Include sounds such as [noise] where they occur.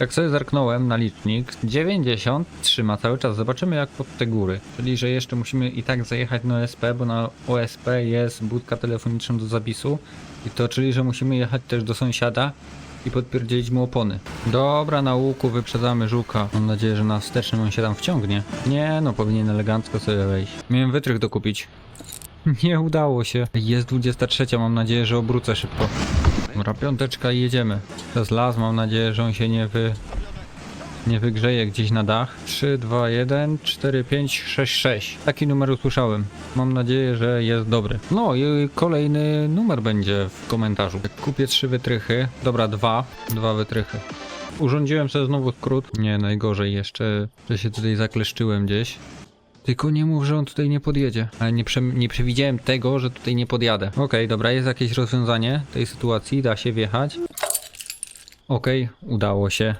Jak sobie zerknąłem na licznik, 90 trzyma cały czas. Zobaczymy jak pod te góry. Czyli, że jeszcze musimy i tak zajechać na OSP, bo na OSP jest budka telefoniczna do zapisu. I to czyli, że musimy jechać też do sąsiada i podpierdzielić mu opony. Dobra, na łuku wyprzedzamy żuka. Mam nadzieję, że na wstecznym on się tam wciągnie. Nie, no powinien elegancko sobie wejść. Miałem wytrych dokupić. [laughs] Nie udało się. Jest 23, mam nadzieję, że obrócę szybko. Dobra, piąteczka i jedziemy. Przez las, mam nadzieję, że on się nie wy... Nie wygrzeje gdzieś na dach. 3, 2, 1, 4, 5, 6, 6. Taki numer usłyszałem. Mam nadzieję, że jest dobry. No i kolejny numer będzie w komentarzu. Kupię trzy wytrychy. Dobra, dwa. Dwa wytrychy. Urządziłem sobie znowu skrót. Nie, najgorzej jeszcze, że się tutaj zakleszczyłem gdzieś. Tylko nie mów, że on tutaj nie podjedzie. Ale nie, prze, nie przewidziałem tego, że tutaj nie podjadę. Okej, dobra, jest jakieś rozwiązanie tej sytuacji, da się wjechać. Okej, udało się.